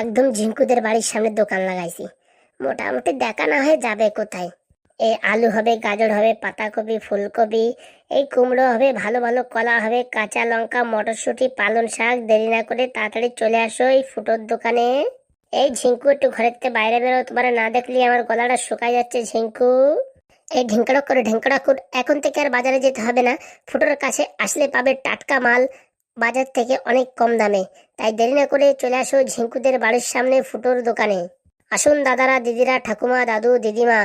একদম ঝিঙ্কুদের বাড়ির সামনে দোকান লাগাইছি। মোটামুটি দেখা না হয়ে যাবে কোথায়। এই আলু হবে, গাজর হবে, পাতাকপি, ফুলকপি, এই কুমড়ো হবে, ভালো ভালো কলা হবে, কাঁচা লঙ্কা, মটরশুঁটি, পালং শাক, দেরি না করে তাড়াতাড়ি চলে আসো এই ফুটোর দোকানে। এই ঝিঙ্কু একটু ঘরের থেকে বাইরে বেরো, তোমার না দেখলে আমার গলাটা শুকায় যাচ্ছে ঝিঙ্কু। এই ঢেঙ্কড়া করে ঢেঙ্কড়া এখন থেকে আর বাজারে যেতে হবে না। ফুটোর কাছে আসলে পাবে টাটকা মাল বাজার থেকে অনেক কম দামে। তাই দেরি না করে চলে আসো ঝিঙ্কুদের বাড়ির সামনে ফুটোর দোকানে। আসুন দাদারা, দিদিরা, ঠাকুমা, দাদু, দিদিমা,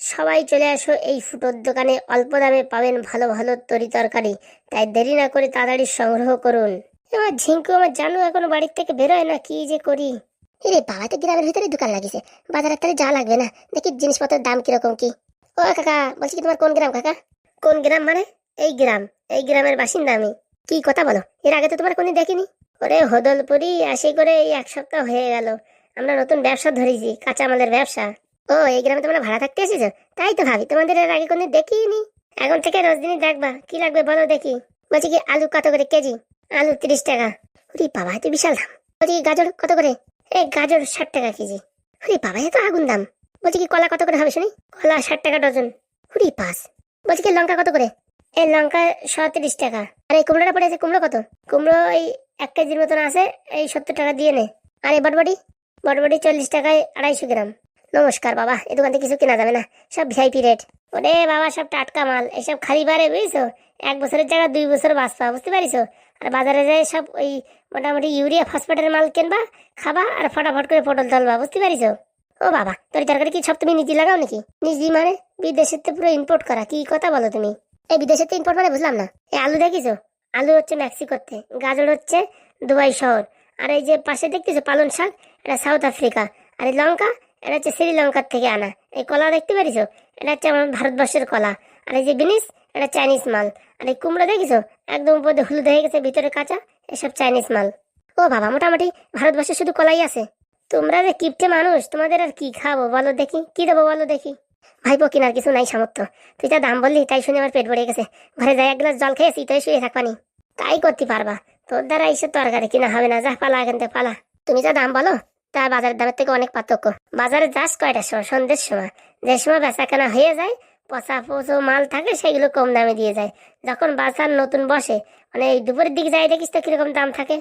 সবাই চলে আসো এই ফুটোর দোকানে। অল্প দামে পাবেন ভালো ভালো তরি তরকারি। তাই দেরি না করে তাড়াতাড়ি সংগ্রহ করুন। এবার ঝিঙ্কু আমার জানু এখনও বাড়ির থেকে বেরোয় না, কি যে করি? এরে বাবা, তো গ্রামের ভিতরে দোকান লাগিয়েছে। বাজারের তাহলে যা লাগবে না, দেখি জিনিসপত্রের দাম কীরকম কি। ও কাকা, বলছি কি তোমার কোন গ্রাম কাকা? কোন গ্রাম মানে? এই গ্রাম, এই গ্রামের বাসিন্দা আমি। কি কথা বলো? এর আগে তো তোমার কোনদিন দেখিনি? ওরে হদলপুরি আসি করে এই এক সপ্তাহ হয়ে গেল। আমরা নতুন ব্যবসা ধরেছি কাঁচামালের ব্যবসা। ও, এই গ্রামে তোমরা ভাড়া থাকতে এসেছ? তাই তো ভাবি, তোমাদের এর আগে কোনদিন দেখিনি এখন থেকে রোজ দিনই কি লাগবে বলো দেখি। বলছি কি, আলু কত করে কেজি? আলু তিরিশ টাকা। ওরে বাবা, এত বিশাল দাম। বলছি গাজর কত করে? এই গাজর ষাট টাকা কেজি। ওরে বাবা, এত আগুন দাম। বলছি কি, কলা কত করে হবে শুনি? কলা ষাট টাকা ডজন। কুড়ি পাঁচ বলছি কি, লঙ্কা কত করে? এই লঙ্কা সত্রিশ টাকা। আর এই কুমড়োটা পড়েছে কুমড়ো কত? কুমড়ো এই এক কেজির মতন আছে, এই সত্তর টাকা দিয়ে নে। আর এই বটবটি? বটবটি চল্লিশ টাকায় আড়াইশো গ্রাম। নমস্কার বাবা, এ দোকান থেকে কিছু কেনা যাবে না। সব ভিআইপি রেট। ওরে বাবা, সব টাটকা মাল। এসব খালি বারে, বুঝছ? এক বছরের জায়গায় দুই বছর বাঁচবা, বুঝতে পারিছো? আর বাজারে যায় সব ওই মোটামুটি ইউরিয়া, ফসফেটের মাল কিনবা, খাবা আর ফটাফট করে পটল তলবা, বুঝতে পারিছো? ও বাবা, তোর তরকারি কি সব তুমি নিজে লাগাও নাকি? নিজে মানে? বিদেশের তো পুরো ইম্পোর্ট করা, কি কথা বলো তুমি? এই বিদেশের তো ইম্পোর্ট মানে বুঝলাম না। এই আলু দেখিছো? আলু হচ্ছে মেক্সিকোতে, গাজর হচ্ছে দুবাই শহর। আর এই যে পাশে দেখতেছো পালন শাক, এটা সাউথ আফ্রিকা। আর এই লঙ্কা, এটা হচ্ছে শ্রীলঙ্কার থেকে আনা। এই কলা দেখতে পারিছো? এটা হচ্ছে আমার ভারতবর্ষের কলা। আর এই যে বিনিস, এটা চাইনিজ মাল। আর এই কুমড়ো দেখিছো? একদম উপরে হলুদ হয়ে গেছে, ভিতরে কাঁচা, এসব চাইনিজ মাল। ও বাবা, মোটামুটি ভারতবর্ষে শুধু কলাই আছে। তোমরা যে কিপটে মানুষ, তোমাদের আর কি খাব বলো দেখি, কি দেবো বলো দেখি। ভাইপো কিনার কিছু নাই সামর্থ্য তুই যা দাম বললি, তাই শুনে আমার পেট ভরে গেছে। ঘরে যাই এক গ্লাস জল খেয়েছি তাই শুয়ে থাকবানি তাই করতে পারবা তোর দ্বারা এইসব তরকারি কিনা হবে না, যা, পালা এখান থেকে পালা। তুমি যা দাম বলো তার বাজারের দামের থেকে অনেক পার্থক্য বাজারে যাস কয়টার সময় সন্ধ্যের সময় যে সময় বেচা কেনা হয়ে যায়, পচা পচো মাল থাকে সেগুলো কম দামে দিয়ে যায়। যখন বাজার নতুন বসে মানে এই দুপুরের দিকে যাই দেখিস তো কীরকম দাম থাকে।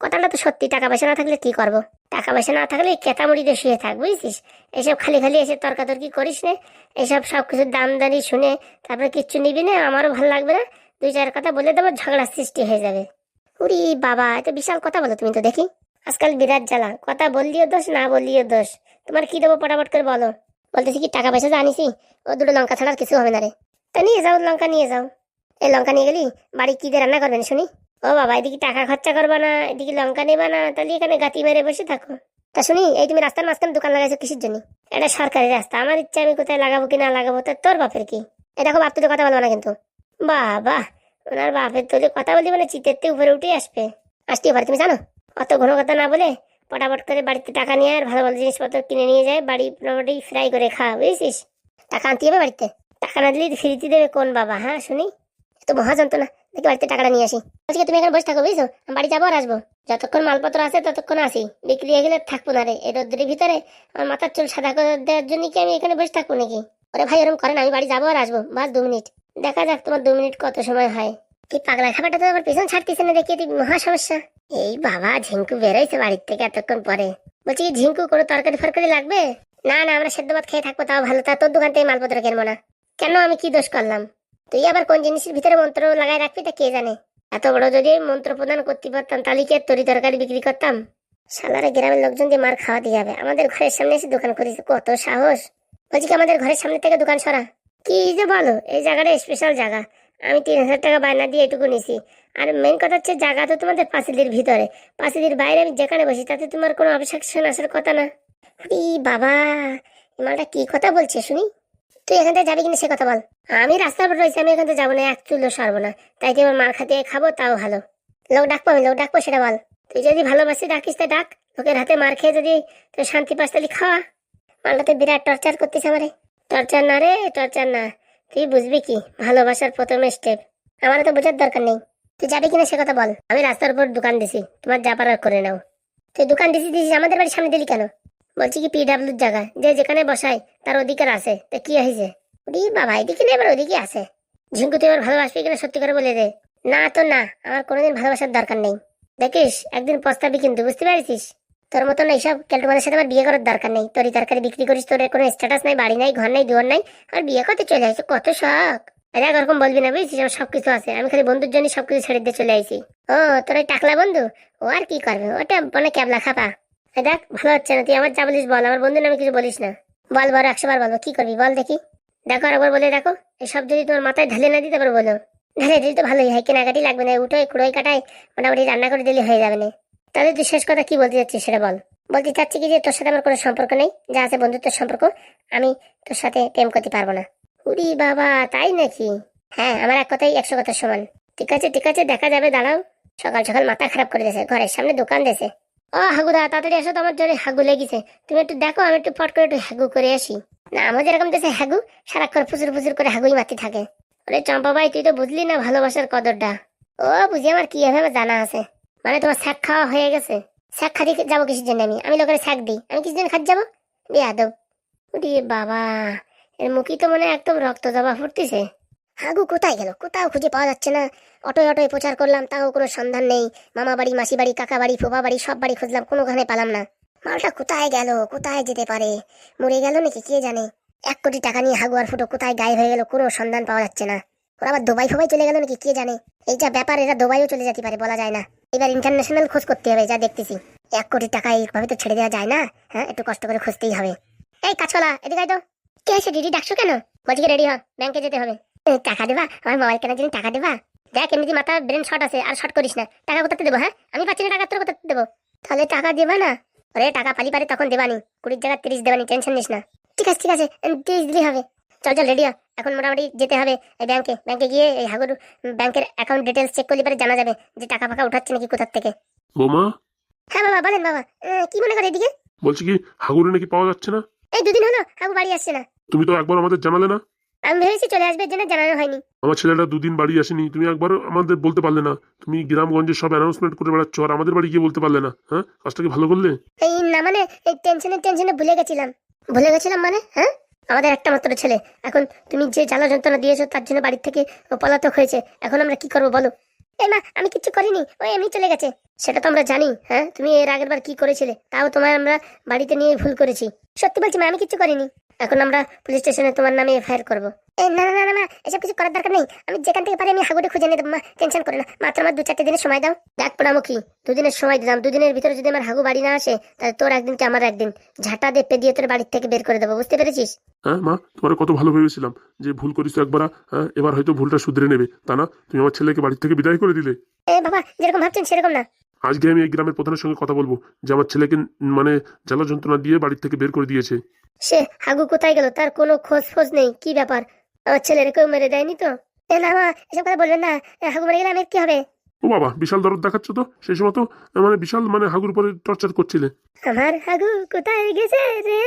কথাটা তো সত্যি, টাকা পয়সা না থাকলে কি করব? টাকা পয়সা না থাকলে কেতামুড়ি দিয়ে শুয়ে থাক, বুঝছিস? এসব খালি খালি এসে তর্কাতর্কি করিস না। এসব সব কিছুর দাম দানি শুনে তারপরে কিচ্ছু নিবি না, আমারও ভালো লাগবে না। দুই চার কথা বলে দেবো, ঝগড়ার সৃষ্টি হয়ে যাবে। উরি বাবা, এত বিশাল কথা বলো তুমি তো দেখি। আজকাল বিরাট জ্বালা, কথা বললিও দোষ, না বললিও দোষ। তোমার কি দেবো পটাপট করে বলো? বলতেছি কি টাকা পয়সা জানিসই ও দুটো লঙ্কা ছাড়া আর কিছু হবে না রে। তা নিয়ে যাও, লঙ্কা নিয়ে যাও। এই লঙ্কা নিয়ে গেলি? বাড়ি কি দিয়ে রান্না করবেন শুনি? ও বাবা, এদিকে টাকা খরচা করবা না, এদিকে লঙ্কা নেবা না, তাহলে এখানে গাতি মেরে বসে থাকো। তা শুনি, এই তুমি রাস্তার মাঝখানে দোকান লাগাইছো কিসের জন্য? এটা সরকারি রাস্তা, আমার ইচ্ছা আমি কোথায় লাগাবো কি না লাগাবো, তা তোর বাপের কি? এটা খুব বাপ তুলে কথা বলব না কিন্তু। বাবা, ওনার বাপের তুলে কথা বলি মানে চিতের উপরে উঠে আসবে। আসতে পারে, তুমি জানো? অত ঘন কথা না বলে পটাপট করে বাড়িতে টাকা নিয়ে আর ভালো ভালো জিনিসপত্র কিনে নিয়ে যায়, বাড়ি মোটামুটি ফ্রাই করে খাওয়া বুঝেছিস? টাকা আনতে হবে বাড়িতে? টাকা না দিলে ফ্রিতে দেবে কোন বাবা হ্যাঁ শুনি? তো মহা যন্ত্রণা দেখি বাড়িতে টাকাটা নিয়ে আসি। আজকে তুমি এখানে বসে থাকো, বুঝছ? আমি বাড়ি যাব আর আসব। যতক্ষণ মালপত্র আছে ততক্ষণ আসি। বিক্রি হয়ে গেলে থাকব না রে। এই রোদ্রের ভিতরে আমার মাথার চুল সাদা করে দেওয়ার জন্য কি আমি এখানে বসে থাকব নাকি? ওরে ভাই ওরকম করেন আমি বাড়ি যাব আর আসব। বাস দু মিনিট। দেখা যাক তোমার দু মিনিট কত সময় হয়। কি পাগলা খাবারটা তো আবার পিছন ছাড়তেছে না দেখি মহা সমস্যা। এই বাবা, ঝিঙ্কু বেরোইছে বাড়ির থেকে এতক্ষণ পরে। বলছি কি, ঝিঙ্কু কোনো তরকারি ফরকারি লাগবে? না না, আমরা সেদ্ধ ভাত খেয়ে থাকব, তাও ভালো। তা তোর দোকান থেকে মালপত্র কিনবো না। কেন আমি কি দোষ করলাম? তুই আবার কোন জিনিসের ভিতরে মন্ত্র লাগাই রাখবি তা কে জানে? এত বড় যদি মন্ত্র প্রদান করতে পারতাম, তাহলে কি তরি তরকারি বিক্রি করতাম? সালারে গ্রামের লোকজন দিয়ে মার খাওয়া দিয়ে যাবে। আমাদের ঘরের সামনে এসে দোকান করিস, কত সাহস। বলছি কি, আমাদের ঘরের সামনে থেকে দোকান সরা। কি যে বলো, এই জায়গাটা স্পেশাল জায়গা। আমি তিন হাজার টাকা বায়না দিয়ে এটুকু নিছি। আর মেন কথা হচ্ছে জায়গা তো তোমাদের পাঁচিলের ভিতরে। পাঁচিলের বাইরে আমি যেখানে বসি, তাতে তোমার কোনো অবসেকশন আসার কথা না। বাবা মালটা কি কথা বলছে শুনি। তুই এখান থেকে যাবি কিনা সে কথা বল। আমি রাস্তার উপর রয়েছি, আমি এখান থেকে যাব না, এক চুলো সরবো না। তাই তুই আমার মার খাতে খাব, তাও ভালো। লোক ডাকবো আমি লোক ডাকবো সেটা বল। তুই যদি ভালোবাসি, ডাকিস তা ডাক। লোকের হাতে মার খেয়ে যদি তুই শান্তি পাস, তাহলে খাওয়া। মালটাতে বিরাট টর্চার করতিস আমারে। টর্চার না রে টর্চার না। তুই বুঝবি কি? ভালোবাসার প্রথম স্টেপ আমার তো বোঝার দরকার নেই। তুই যাবি কিনা সে কথা বল। আমি রাস্তার উপর দোকান দিছি। তোমার যা পারার করে নাও। তুই দোকান দিছিস দিছিস, আমাদের বাড়ির সামনে দিলি কেন? বলছি কি পিডাব্লিউর জায়গা যে যেখানে বসায়, তার অধিকার আছে। তা কি হয়েছে? ওদি বাবা, এদিকে নেই আবার ওদিকে আছে। ঝিঙ্কু তুই আবার ভালোবাসবি কিনা সত্যি করে বলে দে। না তো না, আমার কোনোদিন ভালোবাসার দরকার নেই। দেখিস, একদিন পস্তাবি কিন্তু, বুঝতে পারছিস? তোর মতন এইসব ক্যালটুমানের সাথে আমার বিয়ে করার দরকার নেই। তরি তরকারি বিক্রি করিস, তোর কোনো স্ট্যাটাস নাই, বাড়ি নাই, ঘর নাই, দুয়ার নাই, আর বিয়ে করতে চলে আসছে কত শখ। আরে ওরকম বলবি না, বুঝছিস? আমার সবকিছু আছে। আমি খালি বন্ধুর জন্য সবকিছু ছেড়ে দিয়ে চলে আইছি ও, তোর ওই টাকলা বন্ধু? ও আর কি করবে? ওটা মানে ক্যাবলা খাপা দেখ, ভালো হচ্ছে না, তুই আমার যা বলিস বল, আমার বন্ধুর নামে কিছু বলিস না। বল বল একশো বার বলব কি করবি? বল দেখি। দেখো একবার বলে দেখো, এসব যদি তোমার মাথায় ঢালে না দিতে পারো বলো ঢালে দিলে তো ভালোই হয় কেনাকাটি লাগবে না উঠোয় কুড়োয় কাটায় মোটামুটি রান্না করে দিলে হয়ে যাবে না। তাহলে তুই শেষ কথা কি বলতে চাচ্ছিস সেটা বল। বলতে চাচ্ছি কি যে তোর সাথে আমার কোনো সম্পর্ক নেই, যা আছে বন্ধুত্বের সম্পর্ক, আমি তোর সাথে প্রেম করতে পারব না। উরি বাবা, তাই নাকি? হ্যাঁ আমার এক কথাই একশো কথার সমান। ঠিক আছে ঠিক আছে, দেখা যাবে, দাঁড়াও। সকাল সকাল মাথা খারাপ করে দিয়েছে, ঘরের সামনে দোকান দিয়েছে। ও হাগুদা তাড়াতাড়ি এসো তো, আমার জোরে হাগু লেগেছে। তুমি একটু দেখো, আমি একটু ফট করে একটু হাগু করে আসি। না আমাদের এরকম দেশে হাগু, সারাক্ষণ ফুসুর ফুসুর করে হাগুই মাতি থাকে। ওরে চম্পা ভাই, তুই তো বুঝলি না ভালোবাসার কদরটা। ও, বুঝি আমার কি আমার জানা আছে। মানে তোমার শাক খাওয়া হয়ে গেছে? শাক খাতে যাব কিসের জন্য আমি? আমি লোকের শাক দিই। আমি কিসের জন্য খাতে যাব? বেয়াদব। ওরে বাবা, এর মুখই তো মানে একদম রক্ত জবা ফুটতেছে। হাগু কোথায় গেল? কোথাও খুঁজে পাওয়া যাচ্ছে না। অটোয় অটোয় প্রচার করলাম, তাও কোনো সন্ধান নেই। মামা বাড়ি, মাসি বাড়ি, কাকা বাড়ি, ফুফা বাড়ি, সব বাড়ি খুঁজলাম কোনো কোনোখানে পেলাম না। মালটা কোথায় গেল? কোথায় যেতে পারে? মরে গেল নাকি, কে জানে? এক কোটি টাকা নিয়ে হাগু আর ফুটো কোথায় গায়েব হয়ে গেল, কোনো সন্ধান পাওয়া যাচ্ছে না। ওরা আবার দুবাই ফুবাই চলে গেল নাকি, কে জানে? এই যা ব্যাপার, এরা দুবাইও চলে যেতে পারে, বলা যায় না। এবার ইন্টারন্যাশনাল খোঁজ করতে হবে, যা দেখতেছি। এক কোটি টাকা এইভাবে তো ছেড়ে দেওয়া যায় না? হ্যাঁ একটু কষ্ট করে খুঁজতেই হবে। এই কাছলা এদিকে তো। কে আছে দিদি ডাকছো কেন? বলছি রেডি হ, ব্যাংকে যেতে হবে। টাকা দেবা? আমার মোবাইল কেনার জন্য টাকা দেবা? দেখ এমনিতে মাথা ব্রেন শর্ট আছে আর শর্ট করিস না। টাকা কোথাতে দেবো হ্যাঁ? আমি পাচ্ছি না টাকা তোর কোথাতে দেবো? তাহলে টাকা দেবা না? আরে টাকা পালি পারে তখন দেবানি। কুড়ির জায়গা তিরিশ দেবানি টেনশন নিস না। ঠিক আছে ঠিক আছে তিরিশ দিলেই হবে। চল চল রেডি এখন মোটামুটি যেতে হবে এই ব্যাংকে ব্যাংকে গিয়ে এই হাগুর ব্যাংকের অ্যাকাউন্ট ডিটেলস চেক করলে পারে জানা যাবে যে টাকা ফাঁকা উঠাচ্ছে নাকি কোথার থেকে। বৌমা? হ্যাঁ বাবা বলেন বাবা। কি মনে করে এদিকে? বলছি কি হাগুরে নাকি পাওয়া যাচ্ছে না? এই দুদিন হলো হাগু বাড়ি আসছে না। তুমি তো একবার আমাদের জানালে না? আমি ভেবেছি চলে আসবে জন্য জানানো হয়নি। আমার ছেলেটা দুদিন বাড়ি আসেনি। তুমি একবার আমাদের বলতে পারলে না। তুমি গ্রামগঞ্জে সব অ্যানাউন্সমেন্ট করে বেড়াচ্ছ আর আমাদের বাড়ি গিয়ে বলতে পারলে না হ্যাঁ? কাজটা কি ভালো করলে? এই না মানে এই টেনশনে টেনশনে ভুলে গেছিলাম। ভুলে গেছিলাম মানে হ্যাঁ? আমাদের একটা মাত্র ছেলে। এখন তুমি যে জ্বালা যন্ত্রণা দিয়েছ তার জন্য বাড়ির থেকে পলাতক হয়েছে। এখন আমরা কি করব বলো? এই মা আমি কিচ্ছু করিনি। ও এমনি চলে গেছে। সেটা তো আমরা জানি হ্যাঁ? তুমি এর আগের বার কি করেছিলে তাও তোমার আমরা বাড়িতে নিয়ে ভুল করেছি। সত্যি বলছি মা আমি কিচ্ছু করিনি। এখন আমরা পুলিশ স্টেশনে তোমার নামে এফআইআর করব। না না না না এসব কিছু করার দরকার নেই। আমি যেখান থেকে পারি আমি হাগুড়ে খুঁজে নিয়ে দেবো মা টেনশন করে না। মাত্র আমার দু চারটে দিনের সময় দাও। দেখ পোড়ামুখী দুদিনের সময় দিলাম। দুদিনের ভিতরে যদি আমার হাগু বাড়ি না আসে তাহলে তোর একদিন কি আমার একদিন? ঝাঁটা দিয়ে তোর বাড়ির থেকে বের করে দেবো বুঝতে পেরেছিস? হ্যাঁ মা তোমার কত ভালো ভেবেছিলাম যে ভুল করিস একবার হ্যাঁ এবার হয়তো ভুলটা শুধরে নেবে। তা না তুমি আমার ছেলেকে বাড়ি থেকে বিদায় করে দিলে। এ বাবা যেরকম ভাবছেন সেরকম না। আজকে আমি এই গ্রামের প্রধানের সঙ্গে কথা বলব যে আমার ছেলেকে মানে জ্বালা যন্ত্রণা দিয়ে বাড়ির থেকে বের করে দিয়েছে। সে হাগু কোথায় গেল? তার কোনো খোঁজ ফোঁজ নেই। কি ব্যাপার? আমার ছেলের কেউ মেরে দেয়নি তো? এ না মা এসব কথা বলবেন না। হাগু মেরে গেলে আমার কি হবে? ও বাবা বিশাল দরদ দেখাচ্ছ তো? সেই সময় তো মানে বিশাল মানে হাগুর উপরে টর্চার করছিলে। আমার হাগু কোথায় গেছে রে?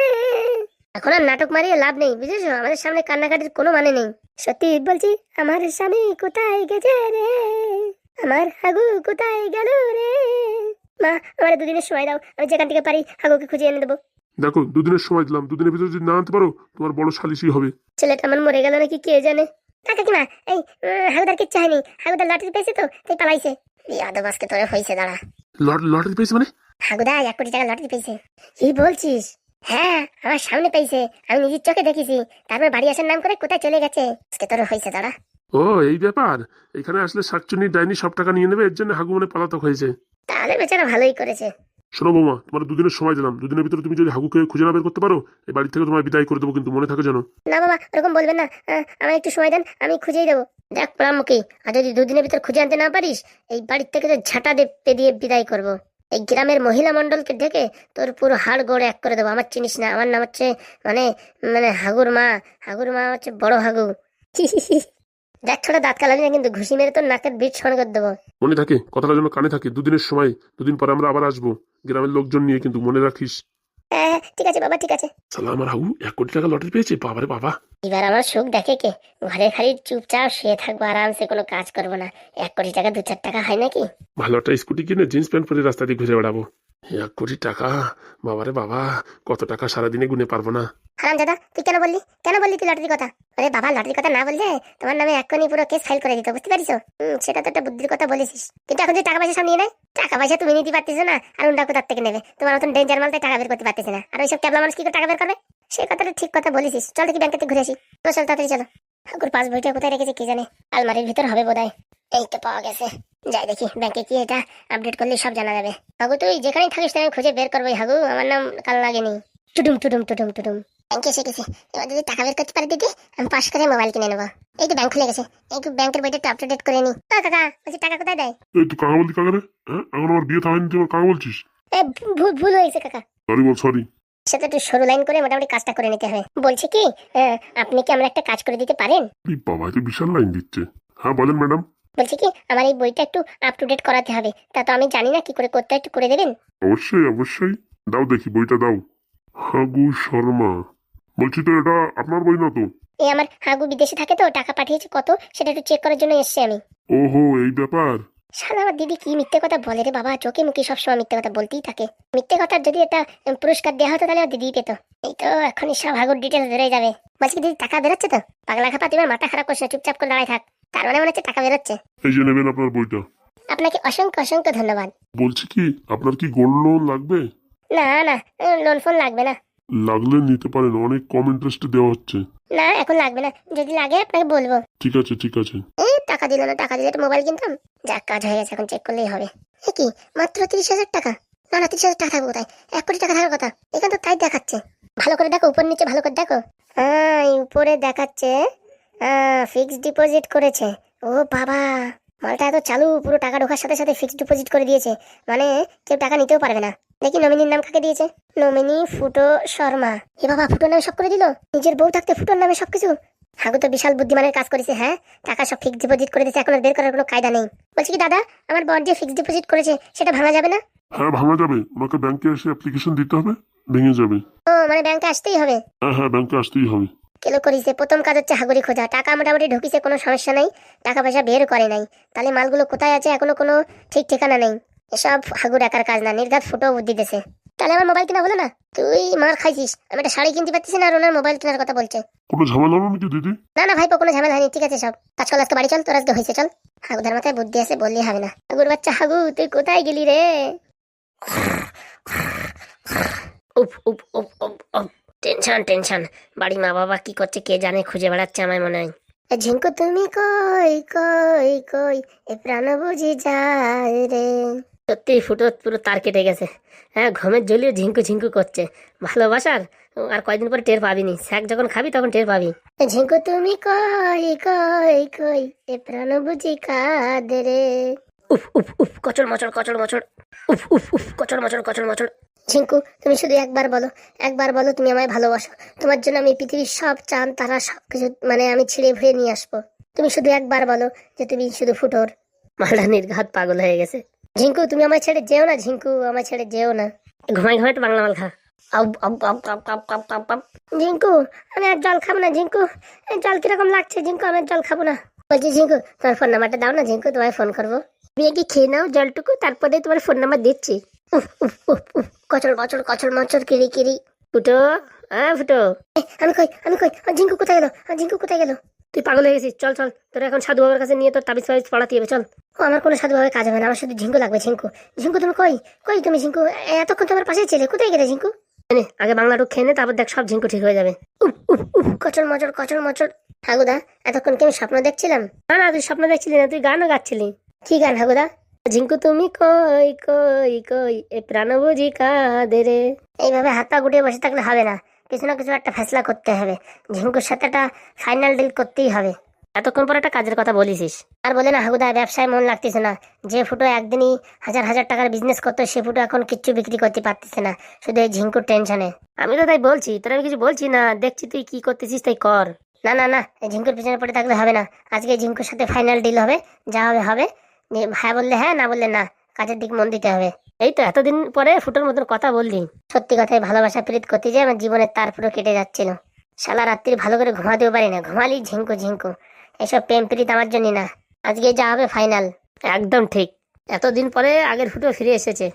এখন আর নাটক মারিয়ে লাভ নেই বুঝেছ? আমাদের সামনে কান্নাকাটির কোনো মানে নেই। সত্যি বলছি আমার স্বামী কোথায় গেছে রে? আমার হাগু কোথায় গেল রে? মা আমার দুদিনের সময় দাও আমি যেখান থেকে পারি হাগুকে খুঁজে এনে দেবো। দেখো দুদিনের সময় দিলাম দুদিনের ভিতরে যদি না আনতে পারো তোমার বড় সালিশি হবে। ছেলেটা আমার মরে গেল নাকি কে জানে? কাকা কিমা এই হাগুদার কিচ্ছু হয়নি। হাগুদার লটারি পেয়েছে তো তাই পালাইছে। ইয়াদব আজকে তোরে হয়েছে দাঁড়া। লট- লটারি পেয়েছে মানে? হাগুদা এক কোটি টাকা লটারি পেয়েছে। কি বলছিস? হ্যাঁ আমার সামনে পেয়েছে। আমি নিজের চোখে দেখেছি। তারপর বাড়ি আসার নাম করে কোথায় চলে গেছে? আজকে তোর হয়েছে দাঁড়া। ও এই ব্যাপার। এখানে আসলে শাকচুনি ডাইনি সব টাকা নিয়ে নেবে এর জন্য হাগু মানে পালাতক হয়েছে। তাহলে বেচারা ভালোই করেছে। শোনো বৌমা তোমার দুদিনের সময় দিলাম। দুদিনের ভিতরে তুমি যদি হাগুকে খুঁজে না বের করতে পারো এই বাড়ি থেকে তোমার বিদায় করে দেবো কিন্তু মনে থাকে যেন। না বাবা এরকম বলবেন না। আমার একটু সময় দেন আমি খুঁজেই দেবো। দেখ প্রামুখী আর যদি দুদিনের ভিতর খুঁজে আনতে না পারিস এই বাড়ির থেকে তো ঝাঁটা দেপে দিয়ে বিদায় করব। এই গ্রামের মহিলা মণ্ডলকে ডেকে তোর পুরো হাড় গোড়ে এক করে দেবো। আমার চিনিস না আমার নাম হচ্ছে মানে মানে হাগুর মা হাগুর মা হচ্ছে বড় হাগু। দেখ ছোটা দাঁত কালাবি না কিন্তু ঘুষি মেরে তোর নাকের বিট সন করে দেবো। মনে থাকে কথাটা যেন কানে থাকে। দুদিনের সময় দুদিন পরে আমরা আবার আসব। গ্রামের লোকজন নিয়ে কিন্তু মনে রাখিস। হ্যাঁ হ্যাঁ, ঠিক আছে বাবা ঠিক আছে। সালা আমার হাগু এক কোটি টাকা লটারি পেয়েছে বাবারে বাবা। এবার আমার সুখ দেখে কে? ঘরে খালি চুপচাপ শুয়ে থাকব আরামসে কোনো কাজ করব না। এক কোটি টাকা দু চার টাকা হয় নাকি? ভালো একটা স্কুটি কিনে জিন্স প্যান্ট পরে রাস্তা দিয়ে ঘুরে বেড়াবো। এক কোটি টাকা। বাবারে বাবা, কত টাকা সারাদিনে গুনে পারব না। হারাম দাদা তুই কেন বললি? কেন বললি তুই লটারির কথা? আরে বাবা, লটারির কথা না বললে তোমার নামে এক্ষুনি পুরো কেস ফাইল করে দিত, বুঝতে পারিস? সেটা তো একটা বুদ্ধির কথা বলেছিস। কিন্তু এখন যে টাকা পয়সা সব নিয়ে নেয় টাকা পয়সা তুমি নিতে পারতেছো না, আর অন্য কোথার থেকে নেবে? তোমার মতন ডেঞ্জার মালতে টাকা বের করতে পারতেছে না। আর ওইসব ক্যাবলা মানুষ কি করে টাকা বের করবে? সেই কথাটা ঠিক কথা বলেছিস। চল দেখি ব্যাংকে ঘুরে আসি। চলো তাড়াতাড়ি চলো। ঠাকুর পাস বইটা কোথায় রেখেছে কি জানে? আলমারির ভিতর হবে বোধহয়। এই তো পাওয়া গেছে। যাই দেখি ব্যাংকে কি এটা আপডেট করলে সব জানা যাবে। হাগু তুই যেখানেই থাকিস আমি খুঁজে বের করব হাগু আমার নাম কাল লাগেনি। টুডুম টুডুম টুডুম টুডুম ব্যাংকে এসে গেছে এবার যদি টাকা বের করতে পারি দিদি আমি পাশ করে মোবাইল কিনে নেব। এই তো ব্যাংক খুলে গেছে। এই তো ব্যাংকের বইটা একটু আপডেট করে নি। ও কাকা বলছি টাকা কোথায় দেয়? এই তুই কাকা বলতি কাকা রে হ্যাঁ এখন আমার বিয়ে থামেনি তুই কাকা বলছিস? এ ভুল ভুল হয়েছে কাকা। সরি বল সরি সেটা একটু সরু লাইন করে মোটামুটি কাজটা করে নিতে হবে। বলছি কি আপনি কি আমরা একটা কাজ করে দিতে পারেন? বাবা তো বিশাল লাইন দিচ্ছে। হ্যাঁ বলেন ম্যাডাম। বলছি কি আমার এই বইটা একটু আপ টু ডেট করাতে হবে। তা তো আমি জানি না কি করে করতে একটু করে দেবেন? অবশ্যই অবশ্যই। দাও দেখি বইটা দাও। হাগু শর্মা। বলছি তো এটা আপনার বই না তো? এই আমার হাগু বিদেশে থাকে তো টাকা পাঠিয়েছে কত সেটা একটু চেক করার জন্য এসেছি আমি। ওহো এই ব্যাপার? শালা আমার দিদি কি মিথ্যে কথা বলে রে বাবা? চোখে মুখে সবসময় মিথ্যে কথা বলতেই থাকে। মিথ্যে কথার যদি এটা পুরস্কার দেওয়া হতো তাহলে আমার দিদি পেতো। এই তো এখন সব হাগুর ডিটেলস বেরোয় যাবে। বলছি দিদি টাকা বেরোচ্ছে তো? পাগলা খাপা তুমি মাথা খারাপ করছ চুপচাপ করে দাঁড়ায় থাক। তার মানে মনে হচ্ছে টাকা বেরোচ্ছে। এই যে নেবেন আপনার বইটা। আপনাকে অসংখ্য অসংখ্য ধন্যবাদ। বলছি কি আপনার কি গোল্ড লোন লাগবে? না না লোন ফোন লাগবে না। লাগলে নিতে পারেন অনেক কম ইন্টারেস্টে দেওয়া হচ্ছে। না এখন লাগবে না। যদি লাগে আপনাকে বলব। ঠিক আছে ঠিক আছে। এ টাকা দিল না টাকা দিলে একটা মোবাইল কিনতাম? যা কাজ হয়ে গেছে এখন চেক করলেই হবে। এ কি মাত্র তিরিশ হাজার টাকা? না না তিরিশ হাজার টাকা থাকবে কোথায়? এক কোটি টাকা থাকার কথা। এখানে তো তাই দেখাচ্ছে। ভালো করে দেখো উপর নিচে ভালো করে দেখো। হ্যাঁ উপরে দেখাচ্ছে। ফিক্সড ডিপোজিট করেছে। ও বাবা মালটা এত চালু পুরো টাকা ঢোকার সাথে সাথে ফিক্সড ডিপোজিট করে দিয়েছে। মানে কেউ টাকা নিতেও পারবে না। দেখি নমিনির নাম কাকে দিয়েছে? নমিনি ফুটো শর্মা। এ বাবা ফুটোর নামে সব করে দিল? নিজের বউ থাকতে ফুটোর নামে সবকিছু? হাগু তো বিশাল বুদ্ধিমানের কাজ করেছে হ্যাঁ? টাকা সব ফিক্সড ডিপোজিট করে দিয়েছে এখন বের করার কোনো কায়দা নেই। বলছি কি দাদা আমার বর যে ফিক্সড ডিপোজিট করেছে সেটা ভাঙা যাবে না? হ্যাঁ ভাঙা যাবে। ওনাকে ব্যাংকে এসে অ্যাপ্লিকেশন দিতে হবে ভেঙে যাবে। ও মানে ব্যাংকে আসতেই হবে? হ্যাঁ হ্যাঁ ব্যাংকে আসতেই হবে। কেলো করিছে প্রথম কাজ হচ্ছে হাগুড়ি খোঁজা। টাকা মোটামুটি ঢুকিছে কোনো সমস্যা নাই। টাকা পয়সা বের করে নাই। তাহলে মালগুলো কোথায় আছে? এখনও কোনো ঠিক ঠিকানা নেই। এসব হাগুর একার কাজ না নির্ঘাত ফুটো বুদ্ধি দিতেছে। তাহলে আমার মোবাইল কিনা হলো না? তুই মার খাইছিস? আমি একটা শাড়ি কিনতে পারছিস না আর ওনার মোবাইল কেনার কথা বলছে। কোনো ঝামেলা হলো নাকি দিদি? না না ভাইপো কোনো ঝামেলা হয়নি ঠিক আছে সব। কাজ চল আজকে বাড়ি চল তোর আজকে হয়েছে চল। হাগুদার মাথায় বুদ্ধি আছে বললি হবে না। হাগুর বাচ্চা হাগু তুই কোথায় গেলি রে? উপ উপ উপ উপ উপ টেনশন টেনশন। বাড়ি মা বাবা কি করছে কে জানে খুঁজে বেড়াচ্ছে আমার মনে হয়। এ ঝিঙ্কু তুমি কই কই কই? এ প্রাণ বুঝি যায় রে। সত্যি ফুটো পুরো তার কেটে গেছে। হ্যাঁ ঘুমের জ্বলিয়ে ঝিঙ্কু ঝিঙ্কু করছে। ভালোবাসার? আর কয়দিন পরে টের পাবি নি স্যাক যখন খাবি তখন টের পাবি। ঝিঙ্কু তুমি কই কই কই? এ প্রাণ বুঝি কাঁদে রে। উফ উফ উফ কচড় মচড় কচড় মচড় উফ উফ উফ কচড় মচড় কচড় মচড় ঝিঙ্কু, তুমি শুধু একবার বলো একবার বলো তুমি আমায় ভালোবাসো। তোমার জন্য আমি পৃথিবীর সব চান তারা সব কিছু মানে আমি ছিঁড়ে ভুড়ে নিয়ে আসব। তুমি শুধু একবার বলো যে তুমি শুধু ফুটোর। মালটা নির্ঘাত পাগল হয়ে গেছে। ঝিঙ্কু, তুমি আমায় ছেড়ে যেও না, ঝিঙ্কু, আমায় ছেড়ে যেও না। ঘুমাই ঘুমাই বাংলা মাল খা। ঝিঙ্কু, আমি আর জল খাব না, ঝিঙ্কু। জল কীরকম লাগছে? ঝিঙ্কু, আমি জল খাব না। বলছি, ঝিঙ্কু, তোমার ফোন নাম্বারটা দাও না, ঝিঙ্কু, তোমায় ফোন করব। তুমি কি খেয়ে নাও জলটুকু, তারপরে তোমার ফোন নাম্বার দিচ্ছি। উফ উফ উফ উফ কচড় বচড় কচড় মচড় কিরি কিরি। ফুটো হ্যাঁ ফুটো? আমি কই আমি কই? ঝিঙ্কু কোথায় গেল? ঝিঙ্কু কোথায় গেল? তুই পাগল হয়ে গেছিস, চল চল। তোর এখন সাধু বাবার কাছে নিয়ে তোর তাবিজ ফাবিজ পড়াতে হবে, চল। ও, আমার কোনো সাধুভাবে কাজ হবে না, আমার শুধু ঝিঙ্কু লাগবে, ঝিঙ্কু। ঝিঙ্কু, তুমি কই? কই তুমি, ঝিঙ্কু? এতক্ষণ তোমার পাশে ছিলে, কোথায় গেলে ঝিঙ্কু? আগে বাংলাটুক খেয়ে নে, তারপর দেখ সব ঝিঙ্কু ঠিক হয়ে যাবে। উফ উফ উফ কচর মচর কচর মচর ঠাকুদা এতক্ষণ কি আমি স্বপ্ন দেখছিলাম? না না, তুই স্বপ্ন দেখছিলি না, তুই গানও গাচ্ছিলি। কি গান হাগুদা? ঝিঙ্কু তুমি কই কই কই, এ প্রাণ বুঝি কাঁদে রে। এইভাবে হাতা গুটিয়ে বসে থাকলে হবে না। কিছু না কিছু একটা ফেসলা করতে হবে। ঝিঙ্কুর সাথে একটা ফাইনাল ডিল করতেই হবে। এতক্ষণ পর একটা কাজের কথা বলিস আর বলে না হাগুদা, ব্যবসায় মন লাগতেছে না। যে ফুটো একদিনই হাজার হাজার টাকার বিজনেস করতো, সে ফুটো এখন কিচ্ছু বিক্রি করতে পারতেছে না। শুধু এই ঝিঙ্কুর টেনশনে আমি তো তাই বলছি, তোর আমি কিছু বলছি না। দেখছি তুই কি করতেছিস তাই কর। না না না, এই ঝিঙ্কুর পিছনে পড়ে থাকলে হবে না। আজকে ঝিঙ্কুর সাথে ফাইনাল ডিল হবে। যা হবে হবে। হ্যাঁ বললে হ্যাঁ না বললে না, কাজের দিক মন দিতে হবে। এই তো এতদিন পরে ফুটোর মতন কথা বললি। সত্যি কথাই ভালোবাসা প্রীত করতে যে আমার জীবনের তার পুরো কেটে যাচ্ছিল। সালা রাত্রি ভালো করে ঘুমাতেও পারি না, ঘুমালি ঝিঙ্কু ঝিঙ্কু। এসব প্রেম প্রীত আমার জন্যই না। আজকে যা হবে ফাইনাল। একদম ঠিক। এতদিন পরে আগের ফুটো ফিরে এসেছে।